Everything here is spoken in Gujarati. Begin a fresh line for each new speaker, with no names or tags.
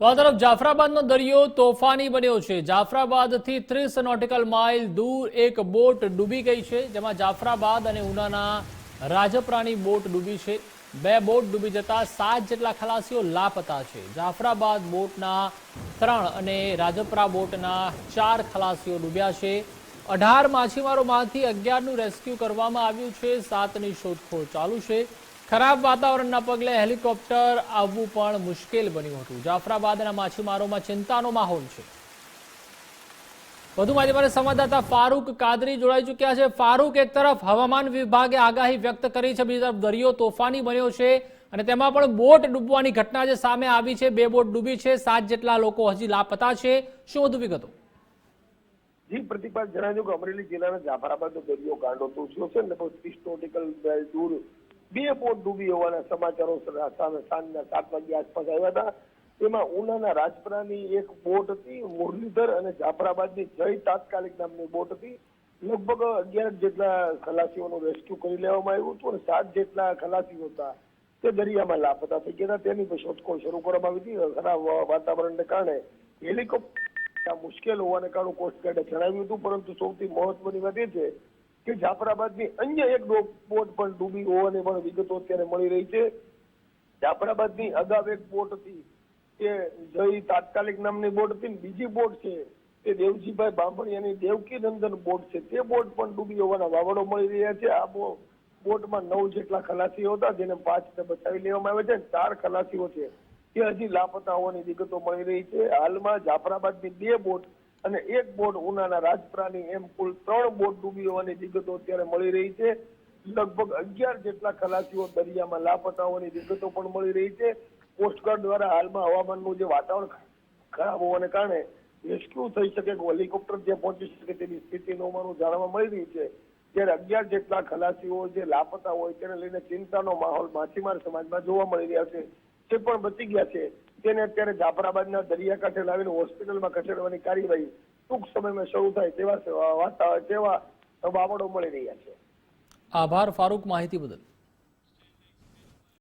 તો આ તરફ જાફરાબાદનો દરિયો તોફાની બન્યો છે. જાફરાબાદથી ત્રીસ નોટિકલ માઇલ દૂર એક બોટ ડૂબી ગઈ છે, જેમાં જાફરાબાદ અને ઉનાના રાજપરાની બોટ ડૂબી છે. બે બોટ ડૂબી જતા સાત જેટલા ખલાસીઓ લાપતા છે. જાફરાબાદ બોટના ત્રણ અને રાજપરા બોટના ચાર ખલાસીઓ ડૂબ્યા છે. અઢાર માછીમારોમાંથી અગિયારનું રેસ્ક્યુ કરવામાં આવ્યું છે. સાતની શોધખોળ ચાલુ છે. ખરાબ વાતાવરણના પગલે હેલિકોપ્ટર આવવું પણ મુશ્કેલ બન્યું હતું. જાફરાબાદના માછીમારોમાં ચિંતાનો માહોલ છે. વધુ માહિતી માટે સંવાદદાતા ફારૂક કાદરી જોડાઈ ચૂક્યા છે. ફારૂક, એક તરફ હવામાન વિભાગે આગાહી વ્યક્ત કરી છે, બીજી તરફ દરિયો તોફાની બન્યો છે અને તેમાં પણ બોટ ડૂબવાની ઘટના જે સામે આવી છે, બે બોટ ડૂબી છે, સાત જેટલા લોકો હજી લાપતા છે. શું વધુ વિગતો?
જી પ્રતિભા જણાવ્યું કે અમરેલી જિલ્લાના જાફરાબાદનો દરિયો ગાંડો તૂટ્યો છે લગભગ ત્રીસ નોટિકલ દૂર બે બોટ ડૂબી હોવાના સમાચારો સામે સાંજના સાત વાગ્યા આસપાસ આવ્યા હતા. તેમાં ઉનાના રાજપરાની એક બોટ હતી, મુરલીધર અને જાફરાબાદની જય તાત્કાલિક નામની બોટ હતી. લગભગ અગિયાર જેટલા ખલાસીઓનું રેસ્ક્યુ કરી લેવામાં આવ્યું હતું અને સાત જેટલા ખલાસીઓ હતા તે દરિયામાં લાપતા થઈ ગયા હતા. તેની શોધખોળ શરૂ કરવામાં આવી હતી. ખરાબ વાતાવરણને કારણે હેલિકોપ્ટર મુશ્કેલ હોવાને કારણે કોસ્ટગાર્ડે જણાવ્યું હતું. પરંતુ સૌથી મહત્વની વાત એ છે કે જાફરાબાદની અન્ય એક બોટ પણ ડૂબી હોવાની પણ વિગતો અત્યારે મળી રહી છે. જાફરાબાદની અગાઉ એક બોટ હતી કે જય તાત્કાલિક નામની બોટ હતી બીજી બોટ છે તે દેવજીભાઈ બાંભણિયાની દેવકી નંદન બોટ છે તે બોટ પણ ડૂબી હોવાના વાવડો મળી રહ્યા છે. આ બોટમાં નવ જેટલા ખલાસીઓ હતા જેને પાંચને બચાવી લેવામાં આવે છે ચાર ખલાસીઓ છે તે હજી લાપતા હોવાની વિગતો મળી રહી છે. હાલમાં જાફરાબાદની બે બોટ અને એક બોટ ઉનાના રાજપરાની એમ કુલ ત્રણ બોટ ડૂબી હોવાની વિગતો અત્યારે મળી રહી છે. લગભગ અગિયાર જેટલા ખલાસીઓ દરિયામાં લાપતા હોવાની વિગતો પણ મળી રહી છે. કોસ્ટગાર્ડ દ્વારા હાલમાં હવામાનનું જે વાતાવરણ ખરાબ હોવાને કારણે રેસ્ક્યુ થઈ શકે કે હેલિકોપ્ટર જ્યાં પહોંચી શકે તેની સ્થિતિ હોવાનું જાણવા મળી રહી છે. ત્યારે અગિયાર જેટલા ખલાસીઓ જે લાપતા હોય તેને લઈને ચિંતાનો માહોલ માછીમાર સમાજમાં જોવા મળી રહ્યા છે. તે પણ બચી ગયા છે તેને અત્યારે જાફરાબાદના દરિયાકાંઠે લાવીને હોસ્પિટલમાં ખસેડવાની કાર્યવાહી ટૂંક સમયમાં શરૂ થાય તેવા તેવા વાવડો મળી રહ્યા છે.
આભાર, ફારૂક, માહિતી બદલ.